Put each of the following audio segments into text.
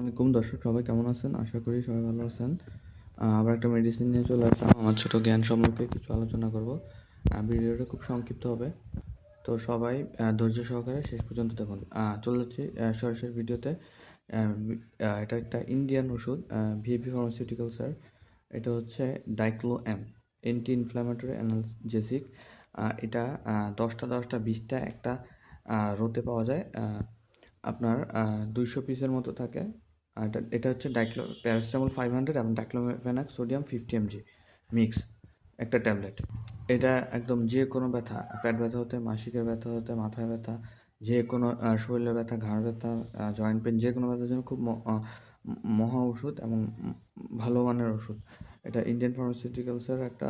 আসসালামাইকুম দর্শক, সবাই কেমন আছেন? আশা করি সবাই ভালো আছেন। আবার একটা মেডিসিন নিয়ে চলে আসলাম। আমার ছোট জ্ঞান সম্পর্কে কিছু আলোচনা করব। ভিডিওটা খুব সংক্ষিপ্ত হবে। তো সবাই ধৈর্য সহকারে শেষ পর্যন্ত দেখুন। চলে যাচ্ছি সরাসরি ভিডিওতে। এটা একটা ইন্ডিয়ান ওষুধ ভিএপি স্যার এটা হচ্ছে Diclo M anti inflammatory analgesic এটা দশটা দশটা, বিশটা, একটা রোতে পাওয়া যায়। আপনার দুইশো পিসের মতো থাকে। আর এটা হচ্ছে ডাইক্লো প্যারাসিটামল ফাইভ হান্ড্রেড এবং diclofenac sodium fifty mg mix একটা ট্যাবলেট এটা একদম যে কোনো ব্যথা, পেট ব্যথা হতে, মাসিকের ব্যথা হতে, মাথায় ব্যথা যে কোনো শরীরের ব্যথা, ঘাড় ব্যথা জয়েন্ট পেন যে কোনো ব্যথার জন্য খুব মহা ওষুধ এবং ভালো মানের ওষুধ। এটা ইন্ডিয়ান ফার্মাসিউটিক্যালসের একটা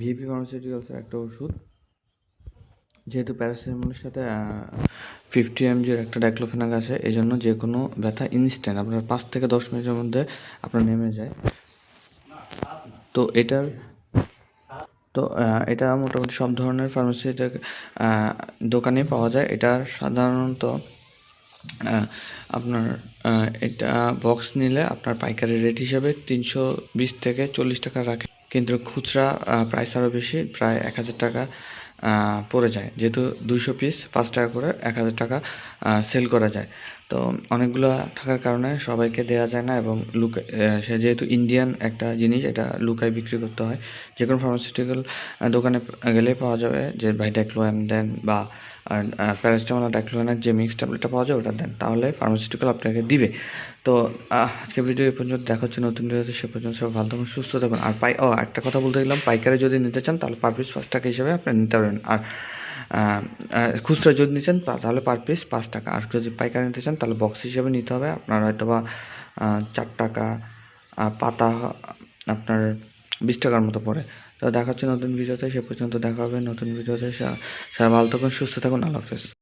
ভিভি ফার্মাসিউটিক্যালসের একটা ওষুধ। যেহেতু প্যারাসিটামলের সাথে ফিফটি এমজির একটা ডাইক্লোফেনাক আছে এই জন্য যে কোনো ব্যথা ইনস্ট্যান্ট আপনার পাঁচ থেকে দশ মিনিটের মধ্যে আপনার নেমে যায়। তো এটার, তো এটা মোটামুটি সব ধরনের ফার্মাসিতে দোকানে পাওয়া যায়। এটা সাধারণত আপনার এটা বক্স নিলে আপনার পাইকারি রেট হিসাবে তিনশো বিশ থেকে চল্লিশ টাকা রাখে। কিন্তু খুচরা প্রাইস আরও বেশি, প্রায় এক হাজার টাকা পড়ে যায়। যেহেতু দুইশো পিস পাঁচ টাকা করে, এক হাজার টাকা সেল করা যায়। তো অনেকগুলো থাকার কারণে সবাইকে দেওয়া যায় না এবং লুক সে যেহেতু ইন্ডিয়ান একটা জিনিস, এটা লুকায় বিক্রি করতে হয় যে কোনো ফার্মাসিউটিক্যাল দোকানে গেলে পাওয়া যাবে যে ভাই ডেক্লোয়াম দেন বা প্যারাসিটামল আর যে মিক্স ট্যাবলেটটা পাওয়া যায়, ওটা দেন। তাহলে ফার্মাসিউটিক্যাল আপনাকে দিবে। তো আজকে ভিডিও এ পর্যন্ত দেখা হচ্ছে নতুন ভিডিওতে সে পর্যন্ত সব ভালো থাকুন, সুস্থ থাকুন। আর পাই, ও, একটা কথা বলতে গেলাম, পাইকারি যদি নিতে চান, তাহলে পার পিস পাঁচ টাকা হিসেবে আপনি নিতে পারবেন। আর আহ, আহ, খুচরা যদি নিচ্ছেন তাহলে পার পিস পাঁচ টাকা। আর যদি পাইকারি নিতে চান তাহলে বক্স হিসেবে নিতে হবে। আপনার হয়তো বা চার টাকা পাতা আপনার বিশ টাকার মতো পড়ে। তো দেখা হচ্ছে নতুন ভিডিওতে সে পর্যন্ত দেখা হবে নতুন ভিডিওতে সারা ভালো থাকুন সুস্থ থাকুন। আল্লাহ হাফেজ।